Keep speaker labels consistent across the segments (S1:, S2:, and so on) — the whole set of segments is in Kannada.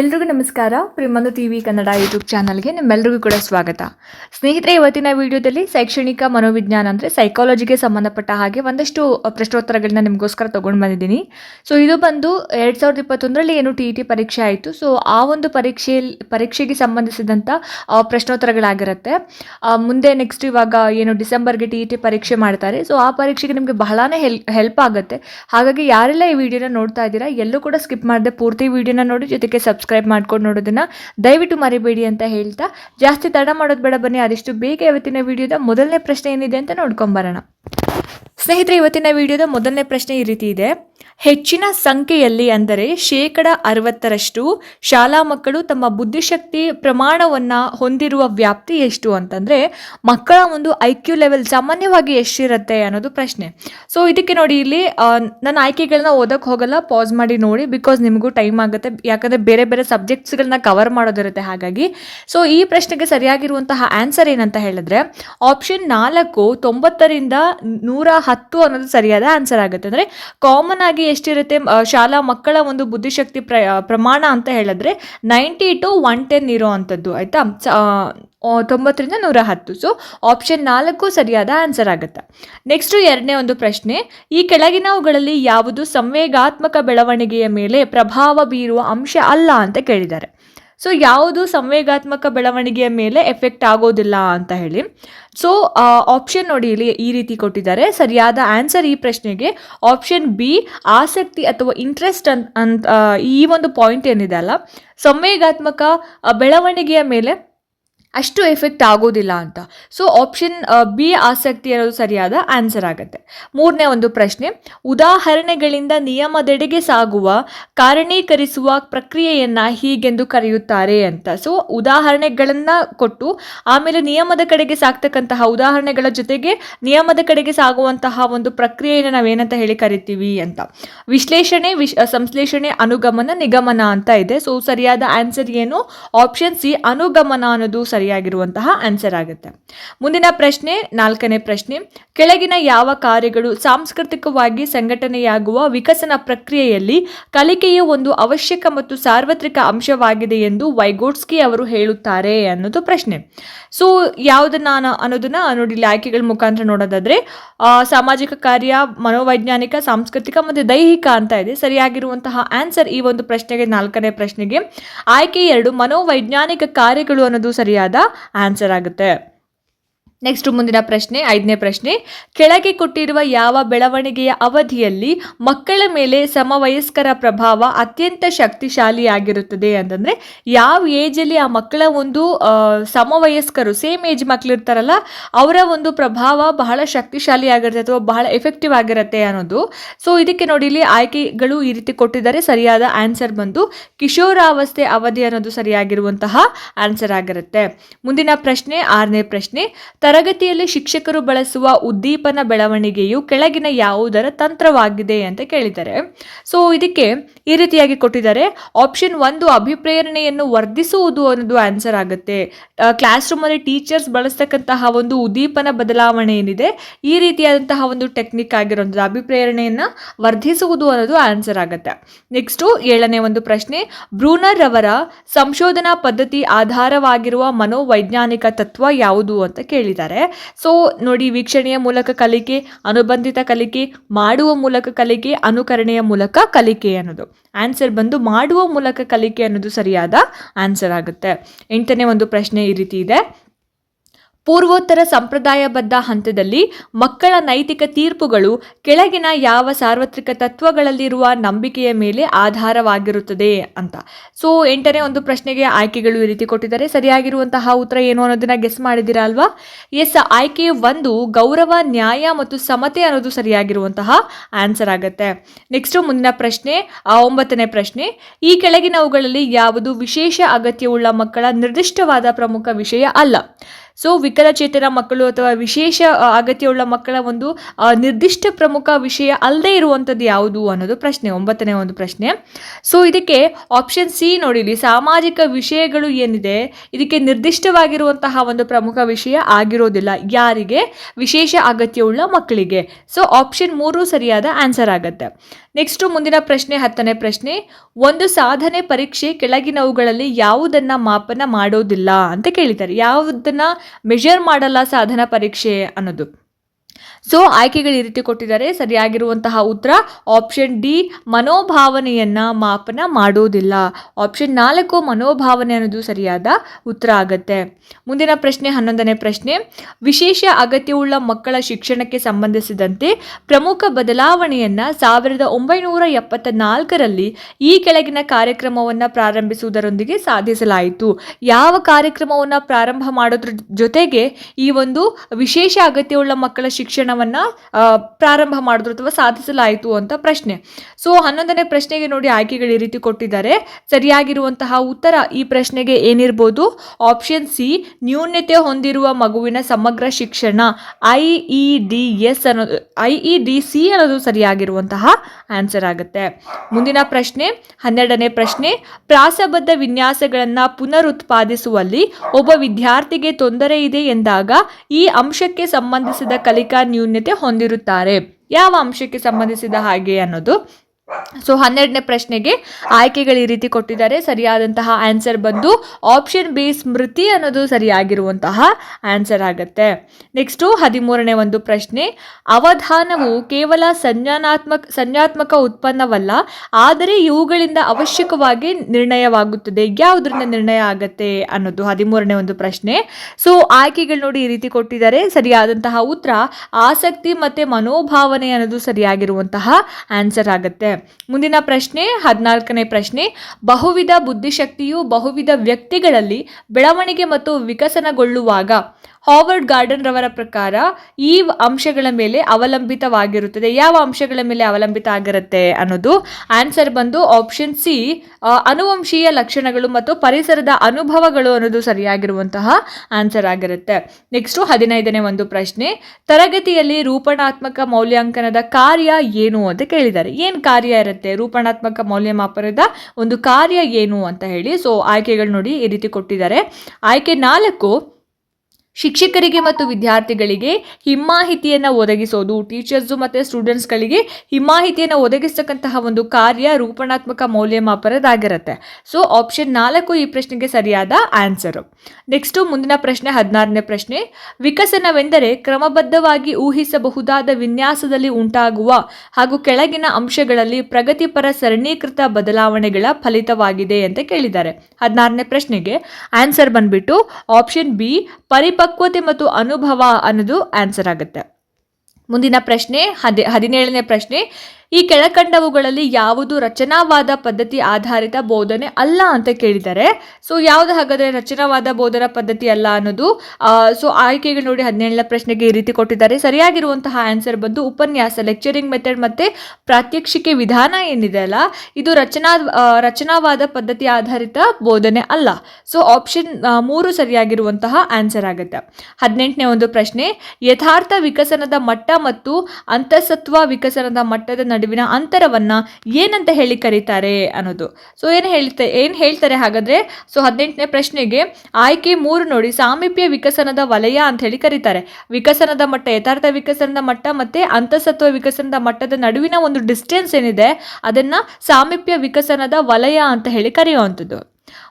S1: ಎಲ್ರಿಗೂ ನಮಸ್ಕಾರ. ಪ್ರಿಮಂದು ಟಿ ವಿ ಕನ್ನಡ ಯೂಟ್ಯೂಬ್ ಚಾನಲ್ಗೆ ನಿಮ್ಮೆಲ್ಲರಿಗೂ ಕೂಡ ಸ್ವಾಗತ. ಸ್ನೇಹಿತರೆ, ಇವತ್ತಿನ ವಿಡಿಯೋದಲ್ಲಿ ಶೈಕ್ಷಣಿಕ ಮನೋವಿಜ್ಞಾನ ಅಂದರೆ ಸೈಕಾಲಜಿಗೆ ಸಂಬಂಧಪಟ್ಟ ಹಾಗೆ ಒಂದಷ್ಟು ಪ್ರಶ್ನೋತ್ತರಗಳನ್ನ ನಿಮಗೋಸ್ಕರ ತೊಗೊಂಡು ಬಂದಿದ್ದೀನಿ. ಸೊ ಇದು ಬಂದು ಎರಡು ಸಾವಿರದ ಇಪ್ಪತ್ತೊಂದರಲ್ಲಿ ಏನು ಟಿ ಟಿ ಪರೀಕ್ಷೆ ಆಯಿತು. ಸೊ ಆ ಒಂದು ಪರೀಕ್ಷೆಯಲ್ಲಿ ಪರೀಕ್ಷೆಗೆ ಸಂಬಂಧಿಸಿದಂಥ ಪ್ರಶ್ನೋತ್ತರಗಳಾಗಿರುತ್ತೆ. ಮುಂದೆ ನೆಕ್ಸ್ಟ್ ಇವಾಗ ಏನು ಡಿಸೆಂಬರ್ಗೆ ಟಿ ಇ ಟಿ ಪರೀಕ್ಷೆ ಮಾಡ್ತಾರೆ. ಸೊ ಆ ಪರೀಕ್ಷೆಗೆ ನಿಮಗೆ ಬಹಳನೇ ಹೆಲ್ ಹೆಲ್ಪ್ ಆಗುತ್ತೆ. ಹಾಗಾಗಿ ಯಾರೆಲ್ಲ ಈ ವಿಡಿಯೋನ ನೋಡ್ತಾ ಇದ್ದೀರಾ, ಎಲ್ಲೂ ಕೂಡ ಸ್ಕಿಪ್ ಮಾಡದೆ ಪೂರ್ತಿ ವಿಡಿಯೋನ ನೋಡಿ, ಜೊತೆಗೆ ಸಬ್ಸ್ಕ್ರೈಬ್ ಮಾಡ್ಕೊಂಡು ನೋಡೋದನ್ನ ದಯವಿಟ್ಟು ಮರಿಬೇಡಿ ಅಂತ ಹೇಳ್ತಾ. ಜಾಸ್ತಿ ತಡ ಮಾಡೋದು ಬೇಡ ಬನ್ನಿ, ಆದಷ್ಟು ಬೇಗ ಇವತ್ತಿನ ವಿಡಿಯೋದ ಮೊದಲನೇ ಪ್ರಶ್ನೆ ಏನಿದೆ ಅಂತ ನೋಡ್ಕೊಂಬರೋಣ ಸ್ನೇಹಿತರೆ, ಇವತ್ತಿನ ವಿಡಿಯೋದ ಮೊದಲನೇ ಪ್ರಶ್ನೆ ಈ ರೀತಿ ಇದೆ. ಹೆಚ್ಚಿನ ಸಂಖ್ಯೆಯಲ್ಲಿ ಅಂದರೆ ಶೇಕಡ ಅರವತ್ತರಷ್ಟು ಶಾಲಾ ಮಕ್ಕಳು ತಮ್ಮ ಬುದ್ಧಿಶಕ್ತಿ ಪ್ರಮಾಣವನ್ನು ಹೊಂದಿರುವ ವ್ಯಾಪ್ತಿ ಎಷ್ಟು ಅಂತಂದರೆ ಮಕ್ಕಳ ಒಂದು ಐ ಕ್ಯೂ ಲೆವೆಲ್ ಸಾಮಾನ್ಯವಾಗಿ ಎಷ್ಟಿರುತ್ತೆ ಅನ್ನೋದು ಪ್ರಶ್ನೆ. ಸೊ ಇದಕ್ಕೆ ನೋಡಿ ಇಲ್ಲಿ ನನ್ನ ಆಯ್ಕೆಗಳನ್ನ ಓದಕ್ಕೆ ಹೋಗಲ್ಲ ಪಾಸ್ ಮಾಡಿ ನೋಡಿ ಬಿಕಾಸ್ ನಿಮಗೂ ಟೈಮ್ ಆಗುತ್ತೆ. ಯಾಕಂದರೆ ಬೇರೆ ಬೇರೆ ಸಬ್ಜೆಕ್ಟ್ಸ್ಗಳನ್ನ ಕವರ್ ಮಾಡೋದಿರುತ್ತೆ ಹಾಗಾಗಿ. ಸೊ ಈ ಪ್ರಶ್ನೆಗೆ ಸರಿಯಾಗಿರುವಂತಹ ಆನ್ಸರ್ ಏನಂತ ಹೇಳಿದ್ರೆ ಆಪ್ಷನ್ ನಾಲ್ಕು ತೊಂಬತ್ತರಿಂದ ನೂರ ಹತ್ತು ಅನ್ನೋದು ಸರಿಯಾದ ಆನ್ಸರ್ ಆಗುತ್ತೆ. ಅಂದರೆ ಕಾಮನ್ ಆಗಿ ಎಷ್ಟಿರುತ್ತೆ ಶಾಲಾ ಮಕ್ಕಳ ಒಂದು ಬುದ್ಧಿಶಕ್ತಿ ಪ್ರ ಪ್ರಮಾಣ ಅಂತ ಹೇಳಿದ್ರೆ ನೈಂಟಿ ಟು ಒನ್ ಟೆನ್ ಇರೋ ಅಂಥದ್ದು, ಆಯಿತಾ? ತೊಂಬತ್ತರಿಂದ ನೂರ ಹತ್ತು. ಸೊ ಆಪ್ಷನ್ ನಾಲ್ಕು ಸರಿಯಾದ ಆನ್ಸರ್ ಆಗುತ್ತೆ. ನೆಕ್ಸ್ಟು ಎರಡನೇ ಒಂದು ಪ್ರಶ್ನೆ, ಈ ಕೆಳಗಿನವುಗಳಲ್ಲಿ ಯಾವುದು ಸಂವೇಗಾತ್ಮಕ ಬೆಳವಣಿಗೆಯ ಮೇಲೆ ಪ್ರಭಾವ ಬೀರುವ ಅಂಶ ಅಲ್ಲ ಅಂತ ಕೇಳಿದ್ದಾರೆ. ಸೊ ಯಾವುದು ಸಂವೇಗಾತ್ಮಕ ಬೆಳವಣಿಗೆಯ ಮೇಲೆ ಎಫೆಕ್ಟ್ ಆಗೋದಿಲ್ಲ ಅಂತ ಹೇಳಿ. ಸೊ ಆಪ್ಷನ್ ನೋಡಿ ಇಲ್ಲಿ ಈ ರೀತಿ ಕೊಟ್ಟಿದ್ದಾರೆ. ಸರಿಯಾದ ಆನ್ಸರ್ ಈ ಪ್ರಶ್ನೆಗೆ. ಆಪ್ಷನ್ ಬಿ ಆಸಕ್ತಿ ಅಥವಾ ಇಂಟ್ರೆಸ್ಟ್ ಅಂತ ಈ ಒಂದು ಪಾಯಿಂಟ್ ಏನಿದೆ ಅಲ್ಲ, ಸಂವೇಗಾತ್ಮಕ ಬೆಳವಣಿಗೆಯ ಮೇಲೆ ಅಷ್ಟು ಎಫೆಕ್ಟ್ ಆಗೋದಿಲ್ಲ ಅಂತ. ಸೊ ಆಪ್ಷನ್ ಬಿ ಆಸಕ್ತಿ ಅನ್ನೋದು ಸರಿಯಾದ ಆನ್ಸರ್ ಆಗುತ್ತೆ. ಮೂರನೇ ಒಂದು ಪ್ರಶ್ನೆ, ಉದಾಹರಣೆಗಳಿಂದ ನಿಯಮದೆಡೆಗೆ ಸಾಗುವ ಕಾರಣೀಕರಿಸುವ ಪ್ರಕ್ರಿಯೆಯನ್ನು ಹೀಗೆಂದು ಕರೆಯುತ್ತಾರೆ ಅಂತ. ಸೊ ಉದಾಹರಣೆಗಳನ್ನು ಕೊಟ್ಟು, ಆಮೇಲೆ ನಿಯಮದ ಕಡೆಗೆ ಸಾಕ್ತಕ್ಕಂತಹ ಉದಾಹರಣೆಗಳ ಜೊತೆಗೆ ನಿಯಮದ ಕಡೆಗೆ ಸಾಗುವಂತಹ ಒಂದು ಪ್ರಕ್ರಿಯೆಯನ್ನು ನಾವೇನಂತ ಹೇಳಿ ಕರಿತೀವಿ ಅಂತ. ವಿಶ್ಲೇಷಣೆ, ವಿಶ್ ಸಂಶ್ಲೇಷಣೆ, ಅನುಗಮನ, ನಿಗಮನ ಅಂತ ಇದೆ. ಸೊ ಸರಿಯಾದ ಆನ್ಸರ್ ಏನು? ಆಪ್ಷನ್ ಸಿ ಅನುಗಮನ ಅನ್ನೋದು ಸರಿಯಾಗಿರುವಂತಹ ಆನ್ಸರ್ ಆಗುತ್ತೆ. ಮುಂದಿನ ಪ್ರಶ್ನೆ, ನಾಲ್ಕನೇ ಪ್ರಶ್ನೆ. ಕೆಳಗಿನ ಯಾವ ಕಾರ್ಯಗಳು ಸಾಂಸ್ಕೃತಿಕವಾಗಿ ಸಂಘಟನೆಯಾಗುವ ವಿಕಸನ ಪ್ರಕ್ರಿಯೆಯಲ್ಲಿ ಕಲಿಕೆಯು ಒಂದು ಅವಶ್ಯಕ ಮತ್ತು ಸಾರ್ವತ್ರಿಕ ಅಂಶವಾಗಿದೆ ಎಂದು ವೈಗೋಟ್ಸ್ಕಿ ಅವರು ಹೇಳುತ್ತಾರೆ ಅನ್ನೋದು ಪ್ರಶ್ನೆ. ಸೊ ಯಾವುದನ್ನ ಅನ್ನೋದನ್ನ ನೋಡಿ ಇಲ್ಲಿ ಆಯ್ಕೆಗಳ ಮುಖಾಂತರ ನೋಡೋದಾದ್ರೆ ಸಾಮಾಜಿಕ ಕಾರ್ಯ, ಮನೋವೈಜ್ಞಾನಿಕ, ಸಾಂಸ್ಕೃತಿಕ ಮತ್ತು ದೈಹಿಕ ಅಂತ ಇದೆ. ಸರಿಯಾಗಿರುವಂತಹ ಆನ್ಸರ್ ಈ ಒಂದು ಪ್ರಶ್ನೆಗೆ, ನಾಲ್ಕನೇ ಪ್ರಶ್ನೆಗೆ. ಆಯ್ಕೆ ಎರಡು, ಮನೋವೈಜ್ಞಾನಿಕ ಕಾರ್ಯಗಳು ಅನ್ನೋದು ಸರಿಯಾದ ಆನ್ಸರ್ ಆಗುತ್ತೆ. ನೆಕ್ಸ್ಟ್ ಮುಂದಿನ ಪ್ರಶ್ನೆ, ಐದನೇ ಪ್ರಶ್ನೆ. ಕೆಳಗೆ ಕೊಟ್ಟಿರುವ ಯಾವ ಬೆಳವಣಿಗೆಯ ಅವಧಿಯಲ್ಲಿ ಮಕ್ಕಳ ಮೇಲೆ ಸಮವಯಸ್ಕರ ಪ್ರಭಾವ ಅತ್ಯಂತ ಶಕ್ತಿಶಾಲಿಯಾಗಿರುತ್ತದೆ ಅಂತಂದರೆ, ಯಾವ ಏಜಲ್ಲಿ ಆ ಮಕ್ಕಳ ಒಂದು ಸಮವಯಸ್ಕರು ಸೇಮ್ ಏಜ್ ಮಕ್ಕಳು ಇರ್ತಾರಲ್ಲ, ಅವರ ಒಂದು ಪ್ರಭಾವ ಬಹಳ ಶಕ್ತಿಶಾಲಿಯಾಗಿರುತ್ತೆ ಅಥವಾ ಬಹಳ ಎಫೆಕ್ಟಿವ್ ಆಗಿರುತ್ತೆ ಅನ್ನೋದು. ಸೊ ಇದಕ್ಕೆ ನೋಡಿ ಇಲ್ಲಿ ಆಯ್ಕೆಗಳು ಈ ರೀತಿ ಕೊಟ್ಟಿದ್ದಾರೆ. ಸರಿಯಾದ ಆನ್ಸರ್ ಬಂದು ಕಿಶೋರಾವಸ್ಥೆ ಅವಧಿ ಅನ್ನೋದು ಸರಿಯಾಗಿರುವಂತಹ ಆನ್ಸರ್ ಆಗಿರುತ್ತೆ. ಮುಂದಿನ ಪ್ರಶ್ನೆ, ಆರನೇ ಪ್ರಶ್ನೆ. ತರಗತಿಯಲ್ಲಿ ಶಿಕ್ಷಕರು ಬಳಸುವ ಉದ್ದೀಪನ ಬೆಳವಣಿಗೆಯು ಕೆಳಗಿನ ಯಾವುದರ ತಂತ್ರವಾಗಿದೆ ಅಂತ ಕೇಳಿದ್ದಾರೆ. ಸೊ ಇದಕ್ಕೆ ಈ ರೀತಿಯಾಗಿ ಕೊಟ್ಟಿದ್ದಾರೆ. ಆಪ್ಷನ್ ಒಂದು, ಅಭಿಪ್ರೇರಣೆಯನ್ನು ವರ್ಧಿಸುವುದು ಅನ್ನೋದು ಆನ್ಸರ್ ಆಗುತ್ತೆ. ಕ್ಲಾಸ್ ರೂಮಲ್ಲಿ ಟೀಚರ್ಸ್ ಬಳಸ್ತಕ್ಕಂತಹ ಒಂದು ಉದ್ದೀಪನ ಬದಲಾವಣೆ ಏನಿದೆ, ಈ ರೀತಿಯಾದಂತಹ ಒಂದು ಟೆಕ್ನಿಕ್ ಆಗಿರುವಂಥದ್ದು, ಅಭಿಪ್ರೇರಣೆಯನ್ನು ವರ್ಧಿಸುವುದು ಅನ್ನೋದು ಆನ್ಸರ್ ಆಗುತ್ತೆ. ನೆಕ್ಸ್ಟು ಏಳನೇ ಒಂದು ಪ್ರಶ್ನೆ, ಬ್ರೂನರ್ ಅವರ ಸಂಶೋಧನಾ ಪದ್ಧತಿ ಆಧಾರವಾಗಿರುವ ಮನೋವೈಜ್ಞಾನಿಕ ತತ್ವ ಯಾವುದು ಅಂತ ಕೇಳಿದ್ದಾರೆ. ಸೊ ನೋಡಿ, ವೀಕ್ಷಣೆಯ ಮೂಲಕ ಕಲಿಕೆ, ಅನುಬಂಧಿತ ಕಲಿಕೆ, ಮಾಡುವ ಮೂಲಕ ಕಲಿಕೆ, ಅನುಕರಣೆಯ ಮೂಲಕ ಕಲಿಕೆ ಅನ್ನೋದು. ಆನ್ಸರ್ ಬಂದು ಮಾಡುವ ಮೂಲಕ ಕಲಿಕೆ ಅನ್ನೋದು ಸರಿಯಾದ ಆನ್ಸರ್ ಆಗುತ್ತೆ. ಎಂಟನೇ ಒಂದು ಪ್ರಶ್ನೆ ಈ ರೀತಿ ಇದೆ. ಪೂರ್ವೋತ್ತರ ಸಂಪ್ರದಾಯಬದ್ಧ ಹಂತದಲ್ಲಿ ಮಕ್ಕಳ ನೈತಿಕ ತೀರ್ಪುಗಳು ಕೆಳಗಿನ ಯಾವ ಸಾರ್ವತ್ರಿಕ ತತ್ವಗಳಲ್ಲಿರುವ ನಂಬಿಕೆಯ ಮೇಲೆ ಆಧಾರವಾಗಿರುತ್ತದೆ ಅಂತ. ಸೊ ಎಂಟನೇ ಒಂದು ಪ್ರಶ್ನೆಗೆ ಆಯ್ಕೆಗಳು ಈ ರೀತಿ ಕೊಟ್ಟಿದ್ದಾರೆ. ಸರಿಯಾಗಿರುವಂತಹ ಉತ್ತರ ಏನು ಅನ್ನೋದನ್ನ ಗೆಸ್ ಮಾಡಿದ್ದೀರಾ ಅಲ್ವಾ? ಎಸ್ ಆಯ್ಕೆ ಒಂದು ಗೌರವ, ನ್ಯಾಯ ಮತ್ತು ಸಮತೆ ಅನ್ನೋದು ಸರಿಯಾಗಿರುವಂತಹ ಆನ್ಸರ್ ಆಗುತ್ತೆ. ನೆಕ್ಸ್ಟ್ ಮುಂದಿನ ಪ್ರಶ್ನೆ ಒಂಬತ್ತನೇ ಪ್ರಶ್ನೆ, ಈ ಕೆಳಗಿನವುಗಳಲ್ಲಿ ಯಾವುದು ವಿಶೇಷ ಅಗತ್ಯವುಳ್ಳ ಮಕ್ಕಳ ನಿರ್ದಿಷ್ಟವಾದ ಪ್ರಮುಖ ವಿಷಯ ಅಲ್ಲ. ಸೊ ವಿಕಲಚೇತನ ಮಕ್ಕಳು ಅಥವಾ ವಿಶೇಷ ಅಗತ್ಯವುಳ್ಳ ಮಕ್ಕಳ ಒಂದು ನಿರ್ದಿಷ್ಟ ಪ್ರಮುಖ ವಿಷಯ ಅಲ್ಲದೆ ಇರುವಂಥದ್ದು ಯಾವುದು ಅನ್ನೋದು ಪ್ರಶ್ನೆ, ಒಂಬತ್ತನೇ ಒಂದು ಪ್ರಶ್ನೆ. ಸೊ ಇದಕ್ಕೆ ಆಪ್ಷನ್ ಸಿ ನೋಡಿಲಿ, ಸಾಮಾಜಿಕ ವಿಷಯಗಳು ಏನಿದೆ, ಇದಕ್ಕೆ ನಿರ್ದಿಷ್ಟವಾಗಿರುವಂತಹ ಒಂದು ಪ್ರಮುಖ ವಿಷಯ ಆಗಿರೋದಿಲ್ಲ. ಯಾರಿಗೆ? ವಿಶೇಷ ಅಗತ್ಯವುಳ್ಳ ಮಕ್ಕಳಿಗೆ. ಸೊ ಆಪ್ಷನ್ ಮೂರು ಸರಿಯಾದ ಆನ್ಸರ್ ಆಗುತ್ತೆ. ನೆಕ್ಸ್ಟ್ ಮುಂದಿನ ಪ್ರಶ್ನೆ, ಹತ್ತನೇ ಪ್ರಶ್ನೆ. ಒಂದು ಸಾಧನೆ ಪರೀಕ್ಷೆ ಕೆಳಗಿನವುಗಳಲ್ಲಿ ಯಾವುದನ್ನು ಮಾಪನ ಮಾಡೋದಿಲ್ಲ ಅಂತ ಕೇಳಿದ್ದಾರೆ. ಯಾವುದನ್ನು ಮೆಷರ್ ಮಾಡಲ್ಲ ಸಾಧನ ಪರೀಕ್ಷೆ ಅನ್ನೋದು. ಸೊ ಆಯ್ಕೆಗಳು ಈ ರೀತಿ ಕೊಟ್ಟಿದ್ದಾರೆ. ಸರಿಯಾಗಿರುವಂತಹ ಉತ್ತರ ಆಪ್ಷನ್ ಡಿ ಮನೋಭಾವನೆಯನ್ನ ಮಾಪನ ಮಾಡೋದಿಲ್ಲ. ಆಪ್ಷನ್ ನಾಲ್ಕು, ಮನೋಭಾವನೆ ಅನ್ನೋದು ಸರಿಯಾದ ಉತ್ತರ ಆಗತ್ತೆ. ಮುಂದಿನ ಪ್ರಶ್ನೆ, ಹನ್ನೊಂದನೇ ಪ್ರಶ್ನೆ. ವಿಶೇಷ ಅಗತ್ಯವುಳ್ಳ ಮಕ್ಕಳ ಶಿಕ್ಷಣಕ್ಕೆ ಸಂಬಂಧಿಸಿದಂತೆ ಪ್ರಮುಖ ಬದಲಾವಣೆಯನ್ನ ಸಾವಿರದ ಒಂಬೈನೂರ ಎಪ್ಪತ್ತ ಈ ಕೆಳಗಿನ ಕಾರ್ಯಕ್ರಮವನ್ನು ಪ್ರಾರಂಭಿಸುವುದರೊಂದಿಗೆ ಸಾಧಿಸಲಾಯಿತು. ಯಾವ ಕಾರ್ಯಕ್ರಮವನ್ನು ಪ್ರಾರಂಭ ಮಾಡೋದ್ರ ಜೊತೆಗೆ ಈ ಒಂದು ವಿಶೇಷ ಅಗತ್ಯವುಳ್ಳ ಮಕ್ಕಳ ಶಿಕ್ಷಣವನ್ನ ಆ, ಪ್ರಾರಂಭ ಮಾಡಿದ್ರು ಅಥವಾ ಸಾಧಿಸಲಾಯಿತು ಅಂತ ಪ್ರಶ್ನೆ. ಸೊ ಹನ್ನೊಂದನೇ ಪ್ರಶ್ನೆಗೆ ನೋಡಿ ಆಯ್ಕೆಗಳು ಈ ರೀತಿ ಕೊಟ್ಟಿದ್ದಾರೆ. ಸರಿಯಾಗಿರುವಂತಹ ಉತ್ತರ ಈ ಪ್ರಶ್ನೆಗೆ ಏನಿರ್ಬೋದು? ಆಪ್ಷನ್ ಸಿ ನ್ಯೂನ್ಯತೆ ಹೊಂದಿರುವ ಮಗುವಿನ ಸಮಗ್ರ ಶಿಕ್ಷಣ ಐ ಇ ಡಿ ಎಸ್ ಅನ್ನೋದು ಐ ಡಿ ಸಿ ಅನ್ನೋದು ಸರಿಯಾಗಿರುವಂತಹ ಆನ್ಸರ್ ಆಗುತ್ತೆ. ಮುಂದಿನ ಪ್ರಶ್ನೆ ಹನ್ನೆರಡನೇ ಪ್ರಶ್ನೆ ಪ್ರಾಸಬದ್ಧ ವಿನ್ಯಾಸಗಳನ್ನು ಪುನರುತ್ಪಾದಿಸುವಲ್ಲಿ ಒಬ್ಬ ವಿದ್ಯಾರ್ಥಿಗೆ ತೊಂದರೆ ಇದೆ ಎಂದಾಗ ಈ ಅಂಶಕ್ಕೆ ಸಂಬಂಧಿಸಿದ ಕಲಿಕಾ ನ್ಯೂನ್ಯತೆ ಹೊಂದಿರುತ್ತಾರೆ. ಯಾವ ಅಂಶಕ್ಕೆ ಸಂಬಂಧಿಸಿದ ಹಾಗೆ ಅನ್ನೋದು ಸೊ ಹನ್ನೆರಡನೇ ಪ್ರಶ್ನೆಗೆ ಆಯ್ಕೆಗಳು ಈ ರೀತಿ ಕೊಟ್ಟಿದ್ದಾರೆ. ಸರಿಯಾದಂತಹ ಆನ್ಸರ್ ಬಂದು ಆಪ್ಷನ್ ಬಿ ಸ್ಮೃತಿ ಅನ್ನೋದು ಸರಿಯಾಗಿರುವಂತಹ ಆನ್ಸರ್ ಆಗುತ್ತೆ. ನೆಕ್ಸ್ಟು ಹದಿಮೂರನೇ ಒಂದು ಪ್ರಶ್ನೆ, ಅವಧಾನವು ಕೇವಲ ಸಂಜ್ಞಾನಾತ್ಮಕ, ಸಂಜ್ಞಾತ್ಮಕ ಉತ್ಪನ್ನವಲ್ಲ, ಆದರೆ ಇವುಗಳಿಂದ ಅವಶ್ಯಕವಾಗಿ ನಿರ್ಣಯವಾಗುತ್ತದೆ. ಯಾವುದರಿಂದ ನಿರ್ಣಯ ಆಗತ್ತೆ ಅನ್ನೋದು ಹದಿಮೂರನೇ ಒಂದು ಪ್ರಶ್ನೆ. ಸೊ ಆಯ್ಕೆಗಳು ನೋಡಿ ಈ ರೀತಿ ಕೊಟ್ಟಿದ್ದಾರೆ. ಸರಿಯಾದಂತಹ ಉತ್ತರ, ಆಸಕ್ತಿ ಮತ್ತು ಮನೋಭಾವನೆ ಅನ್ನೋದು ಸರಿಯಾಗಿರುವಂತಹ ಆನ್ಸರ್ ಆಗುತ್ತೆ. ಮುಂದಿನ ಪ್ರಶ್ನೆ ಹದಿನಾಲ್ಕನೇ ಪ್ರಶ್ನೆ. ಬಹುವಿಧ ಬುದ್ಧಿಶಕ್ತಿಯು ಬಹುವಿಧ ವ್ಯಕ್ತಿಗಳಲ್ಲಿ ಬೆಳವಣಿಗೆ ಮತ್ತು ವಿಕಸನಗೊಳ್ಳುವಾಗ ಹಾವರ್ಡ್ ಗಾರ್ಡನ್ ರವರ ಪ್ರಕಾರ ಈ ಅಂಶಗಳ ಮೇಲೆ ಅವಲಂಬಿತವಾಗಿರುತ್ತದೆ. ಯಾವ ಅಂಶಗಳ ಮೇಲೆ ಅವಲಂಬಿತ ಆಗಿರುತ್ತೆ ಅನ್ನೋದು ಆನ್ಸರ್ ಬಂದು ಆಪ್ಷನ್ ಸಿ ಅನುವಂಶೀಯ ಲಕ್ಷಣಗಳು ಮತ್ತು ಪರಿಸರದ ಅನುಭವಗಳು ಅನ್ನೋದು ಸರಿಯಾಗಿರುವಂತಹ ಆನ್ಸರ್ ಆಗಿರುತ್ತೆ. ನೆಕ್ಸ್ಟು ಹದಿನೈದನೇ ಒಂದು ಪ್ರಶ್ನೆ, ತರಗತಿಯಲ್ಲಿ ರೂಪಣಾತ್ಮಕ ಮೌಲ್ಯಾಂಕನದ ಕಾರ್ಯ ಏನು ಅಂತ ಕೇಳಿದ್ದಾರೆ. ಏನು ಕಾರ್ಯ ಇರುತ್ತೆ? ರೂಪಣಾತ್ಮಕ ಮೌಲ್ಯಮಾಪನದ ಒಂದು ಕಾರ್ಯ ಏನು ಅಂತ ಹೇಳಿ ಸೊ ಆಯ್ಕೆಗಳು ನೋಡಿ ಈ ರೀತಿ ಕೊಟ್ಟಿದ್ದಾರೆ. ಆಯ್ಕೆ ನಾಲ್ಕು ಶಿಕ್ಷಕರಿಗೆ ಮತ್ತು ವಿದ್ಯಾರ್ಥಿಗಳಿಗೆ ಹಿಮ್ಮಾಹಿತಿಯನ್ನು ಒದಗಿಸೋದು ಟೀಚರ್ಸು ಮತ್ತು ಸ್ಟೂಡೆಂಟ್ಸ್ಗಳಿಗೆ ಹಿಮ್ಮಾಹಿತಿಯನ್ನು ಒದಗಿಸ್ತಕ್ಕಂತಹ ಒಂದು ಕಾರ್ಯ ರೂಪಣಾತ್ಮಕ ಮೌಲ್ಯಮಾಪನದಾಗಿರುತ್ತೆ. ಸೊ ಆಪ್ಷನ್ ನಾಲ್ಕು ಈ ಪ್ರಶ್ನೆಗೆ ಸರಿಯಾದ ಆನ್ಸರು ನೆಕ್ಸ್ಟು ಮುಂದಿನ ಪ್ರಶ್ನೆ, ಹದಿನಾರನೇ ಪ್ರಶ್ನೆ. ವಿಕಸನವೆಂದರೆ ಕ್ರಮಬದ್ಧವಾಗಿ ಊಹಿಸಬಹುದಾದ ವಿನ್ಯಾಸದಲ್ಲಿ ಉಂಟಾಗುವ ಹಾಗೂ ಕೆಳಗಿನ ಅಂಶಗಳಲ್ಲಿ ಪ್ರಗತಿಪರ ಸರಣೀಕೃತ ಬದಲಾವಣೆಗಳ ಫಲಿತವಾಗಿದೆ ಅಂತ ಕೇಳಿದ್ದಾರೆ. ಹದಿನಾರನೇ ಪ್ರಶ್ನೆಗೆ ಆನ್ಸರ್ ಬಂದ್ಬಿಟ್ಟು ಆಪ್ಷನ್ ಬಿ ಪರಿಪಕ್ವತೆ ಮತ್ತು ಅನುಭವ ಅನ್ನೋದು ಆನ್ಸರ್ ಆಗುತ್ತೆ. ಮುಂದಿನ ಪ್ರಶ್ನೆ ಹದಿ ಹದಿನೇಳನೇ ಪ್ರಶ್ನೆ ಈ ಕೆಳಕಂಡವುಗಳಲ್ಲಿ ಯಾವುದು ರಚನಾವಾದ ಪದ್ಧತಿ ಆಧಾರಿತ ಬೋಧನೆ ಅಲ್ಲ ಅಂತ ಕೇಳಿದ್ದಾರೆ ಸೊ ಯಾವುದು ಹಾಗಾದರೆ ರಚನಾವಾದ ಬೋಧನಾ ಪದ್ಧತಿ ಅಲ್ಲ ಅನ್ನೋದು ಸೊ ಆಯ್ಕೆಗಳು ನೋಡಿ ಹದಿನೇಳನೇ ಪ್ರಶ್ನೆಗೆ ಈ ರೀತಿ ಕೊಟ್ಟಿದ್ದಾರೆ. ಸರಿಯಾಗಿರುವಂತಹ ಆನ್ಸರ್ ಬಂದು ಉಪನ್ಯಾಸ, ಲೆಕ್ಚರಿಂಗ್ ಮೆಥಡ್ ಮತ್ತು ಪ್ರಾತ್ಯಕ್ಷಿಕೆ ವಿಧಾನ ಏನಿದೆ ಅಲ್ಲ, ಇದು ರಚನಾ ರಚನಾವಾದ ಪದ್ಧತಿ ಆಧಾರಿತ ಬೋಧನೆ ಅಲ್ಲ. ಸೊ ಆಪ್ಷನ್ ಮೂರು ಸರಿಯಾಗಿರುವಂತಹ ಆನ್ಸರ್ ಆಗುತ್ತೆ. ಹದಿನೆಂಟನೇ ಒಂದು ಪ್ರಶ್ನೆ, ಯಥಾರ್ಥ ವಿಕಸನದ ಮಟ್ಟ ಮತ್ತು ಅಂತಸತ್ವ ವಿಕಸನದ ಮಟ್ಟದ ನಡುವಿನ ಅಂತರವನ್ನ ಏನಂತ ಹೇಳಿ ಕರೀತಾರೆ ಅನ್ನೋದು. ಸೊ ಏನು ಹೇಳ್ತಾ, ಏನು ಹೇಳ್ತಾರೆ ಹಾಗಾದ್ರೆ ಸೊ ಹದಿನೆಂಟನೇ ಪ್ರಶ್ನೆಗೆ ಆಯ್ಕೆ ಮೂರು ನೋಡಿ ಸಾಮೀಪ್ಯ ವಿಕಸನದ ವಲಯ ಅಂತ ಹೇಳಿ ಕರೀತಾರೆ. ವಿಕಸನದ ಮಟ್ಟ, ಯಥಾರ್ಥ ವಿಕಸನದ ಮಟ್ಟ ಮತ್ತೆ ಅಂತಸತ್ವ ವಿಕಸನದ ಮಟ್ಟದ ನಡುವಿನ ಒಂದು ಡಿಸ್ಟೆನ್ಸ್ ಏನಿದೆ, ಅದನ್ನ ಸಾಮೀಪ್ಯ ವಿಕಸನದ ವಲಯ ಅಂತ ಹೇಳಿ ಕರೆಯುವಂಥದ್ದು.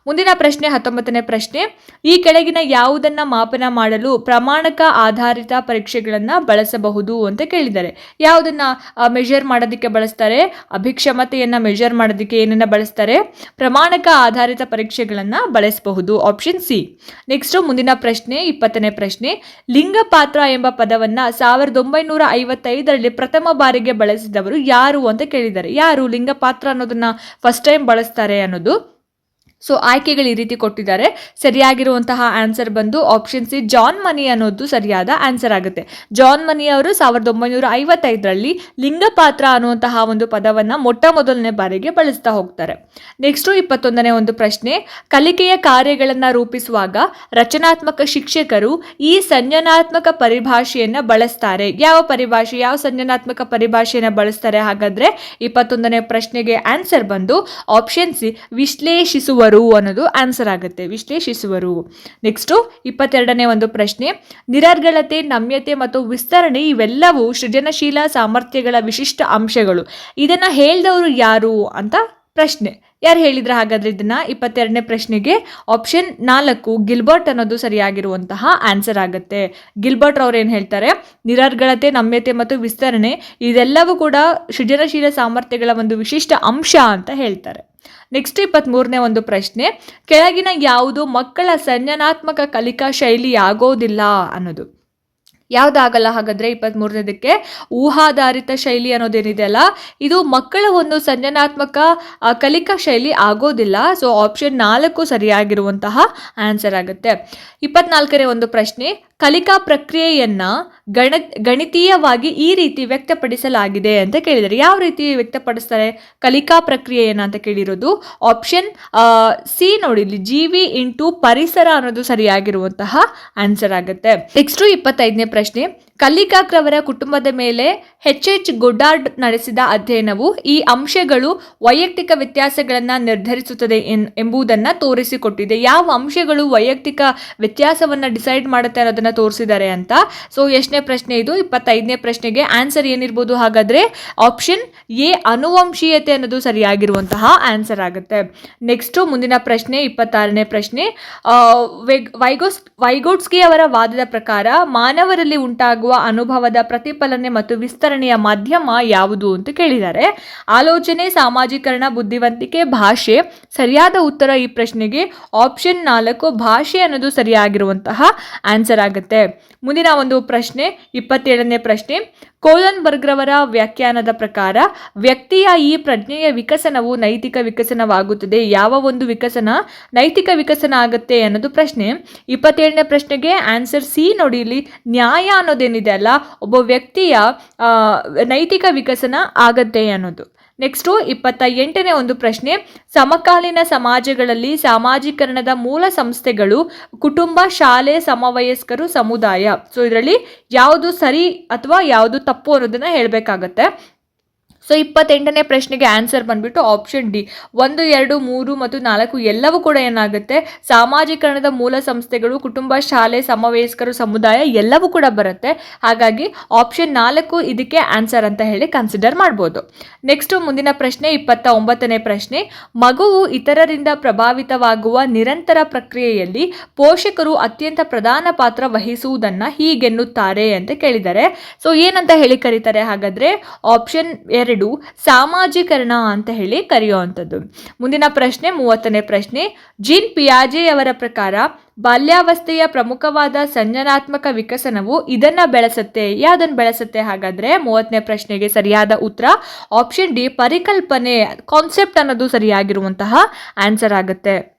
S1: ಮುಂದಿನ ಪ್ರಶ್ನೆ, ಹತ್ತೊಂಬತ್ತನೇ ಪ್ರಶ್ನೆ. ಈ ಕೆಳಗಿನ ಯಾವುದನ್ನ ಮಾಪನ ಮಾಡಲು ಪ್ರಮಾಣಕ ಆಧಾರಿತ ಪರೀಕ್ಷೆಗಳನ್ನು ಬಳಸಬಹುದು ಅಂತ ಕೇಳಿದ್ದಾರೆ. ಯಾವುದನ್ನ ಮೆಷರ್ ಮಾಡೋದಕ್ಕೆ ಬಳಸ್ತಾರೆ, ಅಭಿಕ್ಷಮತೆಯನ್ನ ಮೆಜರ್ ಮಾಡೋದಕ್ಕೆ ಏನನ್ನ ಬಳಸ್ತಾರೆ, ಪ್ರಮಾಣಕ ಆಧಾರಿತ ಪರೀಕ್ಷೆಗಳನ್ನು ಬಳಸಬಹುದು. ಆಪ್ಷನ್ ಸಿ ನೆಕ್ಸ್ಟ್ ಮುಂದಿನ ಪ್ರಶ್ನೆ, ಇಪ್ಪತ್ತನೇ ಪ್ರಶ್ನೆ. ಲಿಂಗಪಾತ್ರ ಎಂಬ ಪದವನ್ನ ಸಾವಿರದ ಒಂಬೈನೂರ ಐವತ್ತೈದರಲ್ಲಿ ಪ್ರಥಮ ಬಾರಿಗೆ ಬಳಸಿದವರು ಯಾರು ಅಂತ ಕೇಳಿದ್ದಾರೆ. ಯಾರು ಲಿಂಗಪಾತ್ರ ಅನ್ನೋದನ್ನ ಫಸ್ಟ್ ಟೈಮ್ ಬಳಸ್ತಾರೆ ಅನ್ನೋದು. ಸೊ ಆಯ್ಕೆಗಳು ಈ ರೀತಿ ಕೊಟ್ಟಿದ್ದಾರೆ. ಸರಿಯಾಗಿರುವಂತಹ ಆನ್ಸರ್ ಬಂದು ಆಪ್ಷನ್ ಸಿ ಜಾನ್ ಮನಿ ಅನ್ನೋದು ಸರಿಯಾದ ಆನ್ಸರ್ ಆಗುತ್ತೆ. ಜಾನ್ ಮನಿ ಅವರು ಸಾವಿರದ ಒಂಬೈನೂರ ಐವತ್ತೈದರಲ್ಲಿ ಲಿಂಗಪಾತ್ರ ಅನ್ನುವಂತಹ ಒಂದು ಪದವನ್ನು ಮೊಟ್ಟ ಮೊದಲನೇ ಬಾರಿಗೆ ಬಳಸ್ತಾ ಹೋಗ್ತಾರೆ. ನೆಕ್ಸ್ಟು ಇಪ್ಪತ್ತೊಂದನೇ ಒಂದು ಪ್ರಶ್ನೆ. ಕಲಿಕೆಯ ಕಾರ್ಯಗಳನ್ನು ರೂಪಿಸುವಾಗ ರಚನಾತ್ಮಕ ಶಿಕ್ಷಕರು ಈ ಸಂಜನಾತ್ಮಕ ಪರಿಭಾಷೆಯನ್ನು ಬಳಸ್ತಾರೆ. ಯಾವ ಪರಿಭಾಷೆ, ಯಾವ ಸಂಜನಾತ್ಮಕ ಪರಿಭಾಷೆಯನ್ನು ಬಳಸ್ತಾರೆ? ಹಾಗಾದ್ರೆ ಇಪ್ಪತ್ತೊಂದನೇ ಪ್ರಶ್ನೆಗೆ ಆನ್ಸರ್ ಬಂದು ಆಪ್ಷನ್ ಸಿ ವಿಶ್ಲೇಷಿಸುವರು ವಿಶ್ಲೇಷಿಸುವರು ಅನ್ನೋದು ಆನ್ಸರ್ ಆಗುತ್ತೆ. ವಿಶ್ಲೇಷಿಸುವರು ನೆಕ್ಸ್ಟು ಇಪ್ಪತ್ತೆರಡನೇ ಒಂದು ಪ್ರಶ್ನೆ. ನಿರರ್ಗಳತೆ, ನಮ್ಯತೆ ಮತ್ತು ವಿಸ್ತರಣೆ ಇವೆಲ್ಲವೂ ಸೃಜನಶೀಲ ಸಾಮರ್ಥ್ಯಗಳ ವಿಶಿಷ್ಟ ಅಂಶಗಳು. ಇದನ್ನು ಹೇಳ್ದವರು ಯಾರು ಅಂತ ಪ್ರಶ್ನೆ. ಯಾರು ಹೇಳಿದ್ರೆ ಹಾಗಾದ್ರೆ ಇದನ್ನ? ಇಪ್ಪತ್ತೆರಡನೇ ಪ್ರಶ್ನೆಗೆ ಆಪ್ಷನ್ ನಾಲ್ಕು, ಗಿಲ್ಬರ್ಟ್ ಅನ್ನೋದು ಸರಿಯಾಗಿರುವಂತಹ ಆನ್ಸರ್ ಆಗುತ್ತೆ. ಗಿಲ್ಬರ್ಟ್ ಅವ್ರು ಏನು ಹೇಳ್ತಾರೆ? ನಿರರ್ಗಳತೆ, ನಮ್ಯತೆ ಮತ್ತು ವಿಸ್ತರಣೆ ಇದೆಲ್ಲವೂ ಕೂಡ ಸೃಜನಶೀಲ ಸಾಮರ್ಥ್ಯಗಳ ಒಂದು ವಿಶಿಷ್ಟ ಅಂಶ ಅಂತ ಹೇಳ್ತಾರೆ. ನೆಕ್ಸ್ಟ್ ಇಪ್ಪತ್ತ್ಮೂರನೇ ಒಂದು ಪ್ರಶ್ನೆ, ಕೆಳಗಿನ ಯಾವುದು ಮಕ್ಕಳ ಸಂಜನಾತ್ಮಕ ಕಲಿಕಾ ಶೈಲಿ ಆಗೋದಿಲ್ಲ ಅನ್ನೋದು. ಯಾವುದಾಗಲ್ಲ ಹಾಗಾದ್ರೆ ಇಪ್ಪತ್ತ್ಮೂರನೇದಕ್ಕೆ ಊಹಾಧಾರಿತ ಶೈಲಿ ಅನ್ನೋದೇನಿದೆ ಅಲ್ಲ? ಇದು ಮಕ್ಕಳ ಒಂದು ಸಂಜನಾತ್ಮಕ ಕಲಿಕಾ ಶೈಲಿ ಆಗೋದಿಲ್ಲ. ಸೊ ಆಪ್ಷನ್ ನಾಲ್ಕು ಸರಿಯಾಗಿರುವಂತಹ ಆನ್ಸರ್ ಆಗುತ್ತೆ. ಇಪ್ಪತ್ನಾಲ್ಕನೇ ಒಂದು ಪ್ರಶ್ನೆ. ಕಲಿಕಾ ಪ್ರಕ್ರಿಯೆಯನ್ನು ಗಣ, ಗಣಿತೀಯವಾಗಿ ಈ ರೀತಿ ವ್ಯಕ್ತಪಡಿಸಲಾಗಿದೆ ಅಂತ ಕೇಳಿದರೆ ಯಾವ ರೀತಿ ವ್ಯಕ್ತಪಡಿಸ್ತಾರೆ ಕಲಿಕಾ ಪ್ರಕ್ರಿಯೆಯನ್ನು ಅಂತ ಕೇಳಿರೋದು? ಆಪ್ಷನ್ ಸಿ ನೋಡಿ, ಇಲ್ಲಿ ಜೀವಿ ಇಂಟು ಪರಿಸರ ಅನ್ನೋದು ಸರಿಯಾಗಿರುವಂತಹ ಆನ್ಸರ್ ಆಗುತ್ತೆ. ನೆಕ್ಸ್ಟು ಇಪ್ಪತ್ತೈದನೇ ಪ್ರಶ್ನೆ ಕಲ್ಲಿಕಾಕ್ರವರ ಕುಟುಂಬದ ಮೇಲೆ ಎಚ್ ಎಚ್ ಗೊಡ್ಡಾರ್ಡ್ ನಡೆಸಿದ ಅಧ್ಯಯನವು ಈ ಅಂಶಗಳು ವೈಯಕ್ತಿಕ ವ್ಯತ್ಯಾಸಗಳನ್ನು ನಿರ್ಧರಿಸುತ್ತದೆ ಎಂಬುದನ್ನು ತೋರಿಸಿಕೊಟ್ಟಿದೆ. ಯಾವ ಅಂಶಗಳು ವೈಯಕ್ತಿಕ ವ್ಯತ್ಯಾಸವನ್ನು ಡಿಸೈಡ್ ಮಾಡುತ್ತೆ ಅನ್ನೋದನ್ನು ತೋರಿಸಿದ್ದಾರೆ ಅಂತ. ಸೊ, ಎಷ್ಟನೇ ಪ್ರಶ್ನೆ ಇದು, ಇಪ್ಪತ್ತೈದನೇ ಪ್ರಶ್ನೆಗೆ ಆನ್ಸರ್ ಏನಿರ್ಬೋದು? ಹಾಗಾದ್ರೆ ಆಪ್ಷನ್ ಎ, ಅನುವಂಶೀಯತೆ ಅನ್ನೋದು ಸರಿಯಾಗಿರುವಂತಹ ಆನ್ಸರ್ ಆಗುತ್ತೆ. ನೆಕ್ಸ್ಟು ಮುಂದಿನ ಪ್ರಶ್ನೆ, ಇಪ್ಪತ್ತಾರನೇ ಪ್ರಶ್ನೆ. ವೈಗೋಸ್, ವೈಗೋಟ್ಸ್ಕಿ ಅವರ ವಾದದ ಪ್ರಕಾರ ಮಾನವರಲ್ಲಿ ಉಂಟಾಗುವ ಅನುಭವದ ಪ್ರತಿಫಲನೆ ಮತ್ತು ವಿಸ್ತರಣೆಯ ಮಾಧ್ಯಮ ಯಾವುದು ಅಂತ ಕೇಳಿದ್ದಾರೆ. ಆಲೋಚನೆ, ಸಾಮಾಜೀಕರಣ, ಬುದ್ಧಿವಂತಿಕೆ, ಭಾಷೆ, ಸರಿಯಾದ ಉತ್ತರ ಈ ಪ್ರಶ್ನೆಗೆ ಆಪ್ಷನ್ ನಾಲ್ಕು ಭಾಷೆ ಅನ್ನೋದು ಸರಿಯಾಗಿರುವಂತಹ ಆನ್ಸರ್ ಆಗುತ್ತೆ. ಮುಂದಿನ ಒಂದು ಪ್ರಶ್ನೆ, ಇಪ್ಪತ್ತೇಳನೇ ಪ್ರಶ್ನೆ. ಕೋಲನ್ಬರ್ಗ್ರವರ ವ್ಯಾಖ್ಯಾನದ ಪ್ರಕಾರ, ವ್ಯಕ್ತಿಯ ಈ ಪ್ರಜ್ಞೆಯ ವಿಕಸನವು ನೈತಿಕ ವಿಕಸನವಾಗುತ್ತದೆ. ಯಾವ ಒಂದು ವಿಕಸನ ನೈತಿಕ ವಿಕಸನ ಆಗುತ್ತೆ ಅನ್ನೋದು ಪ್ರಶ್ನೆ. ಇಪ್ಪತ್ತೇಳನೇ ಪ್ರಶ್ನೆಗೆ ಆನ್ಸರ್ ಸಿ ನೋಡಿ ಇಲ್ಲಿ. ನ್ಯಾಯ ಅನ್ನೋದೇನಿದೆ ಅಲ್ಲ, ಒಬ್ಬ ವ್ಯಕ್ತಿಯ ನೈತಿಕ ವಿಕಸನ ಆಗತ್ತೆ ಅನ್ನೋದು. ನೆಕ್ಸ್ಟು ಇಪ್ಪತ್ತ ಎಂಟನೇ ಒಂದು ಪ್ರಶ್ನೆ. ಸಮಕಾಲೀನ ಸಮಾಜಗಳಲ್ಲಿ ಸಾಮಾಜೀಕರಣದ ಮೂಲ ಸಂಸ್ಥೆಗಳು ಕುಟುಂಬ, ಶಾಲೆ, ಸಮವಯಸ್ಕರು, ಸಮುದಾಯ. ಸೊ ಇದರಲ್ಲಿ ಯಾವುದು ಸರಿ ಅಥವಾ ಯಾವುದು ತಪ್ಪು ಅನ್ನೋದನ್ನ ಹೇಳಬೇಕಾಗತ್ತೆ. ಸೊ ಇಪ್ಪತ್ತೆಂಟನೇ ಪ್ರಶ್ನೆಗೆ ಆನ್ಸರ್ ಬಂದ್ಬಿಟ್ಟು ಆಪ್ಷನ್ ಡಿ ಒಂದು, ಎರಡು, ಮೂರು ಮತ್ತು ನಾಲ್ಕು ಎಲ್ಲವೂ ಕೂಡ ಏನಾಗುತ್ತೆ? ಸಾಮಾಜೀಕರಣದ ಮೂಲ ಸಂಸ್ಥೆಗಳು, ಕುಟುಂಬ, ಶಾಲೆ, ಸಮವಯಸ್ಕರು, ಸಮುದಾಯ ಎಲ್ಲವೂ ಕೂಡ ಬರುತ್ತೆ. ಹಾಗಾಗಿ ಆಪ್ಷನ್ ನಾಲ್ಕು ಇದಕ್ಕೆ ಆನ್ಸರ್ ಅಂತ ಹೇಳಿ ಕನ್ಸಿಡರ್ ಮಾಡ್ಬೋದು. ನೆಕ್ಸ್ಟ್ ಮುಂದಿನ ಪ್ರಶ್ನೆ ಇಪ್ಪತ್ತ ಒಂಬತ್ತನೇ ಪ್ರಶ್ನೆ. ಮಗುವು ಇತರರಿಂದ ಪ್ರಭಾವಿತವಾಗುವ ನಿರಂತರ ಪ್ರಕ್ರಿಯೆಯಲ್ಲಿ ಪೋಷಕರು ಅತ್ಯಂತ ಪ್ರಧಾನ ಪಾತ್ರ ವಹಿಸುವುದನ್ನು ಹೀಗೆನ್ನುತ್ತಾರೆ ಅಂತ ಕೇಳಿದ್ದಾರೆ ಸೊ ಏನಂತ ಹೇಳಿ ಕರೀತಾರೆ ಹಾಗಾದ್ರೆ? ಆಪ್ಷನ್ ಎರಡು ಸಾಮಾಜೀಕರಣ ಅಂತ ಹೇಳಿ ಕರೆಯುವಂಥದ್ದು. ಮುಂದಿನ ಪ್ರಶ್ನೆ, ಮೂವತ್ತನೇ ಪ್ರಶ್ನೆ. ಜೀನ್ ಪಿಯಾಜೆ ಅವರ ಪ್ರಕಾರ ಬಾಲ್ಯಾವಸ್ಥೆಯ ಪ್ರಮುಖವಾದ ಸಂಜನಾತ್ಮಕ ವಿಕಸನವು ಇದನ್ನ ಬೆಳೆಸುತ್ತೆ, ಯಾವ್ದನ್ನ ಬೆಳೆಸುತ್ತೆ ಹಾಗಾದ್ರೆ ಮೂವತ್ತನೇ ಪ್ರಶ್ನೆಗೆ ಸರಿಯಾದ ಉತ್ತರ, ಆಪ್ಷನ್ ಡಿ, ಪರಿಕಲ್ಪನೆ, ಕಾನ್ಸೆಪ್ಟ್ ಅನ್ನೋದು ಸರಿಯಾಗಿರುವಂತಹ ಆನ್ಸರ್ ಆಗುತ್ತೆ.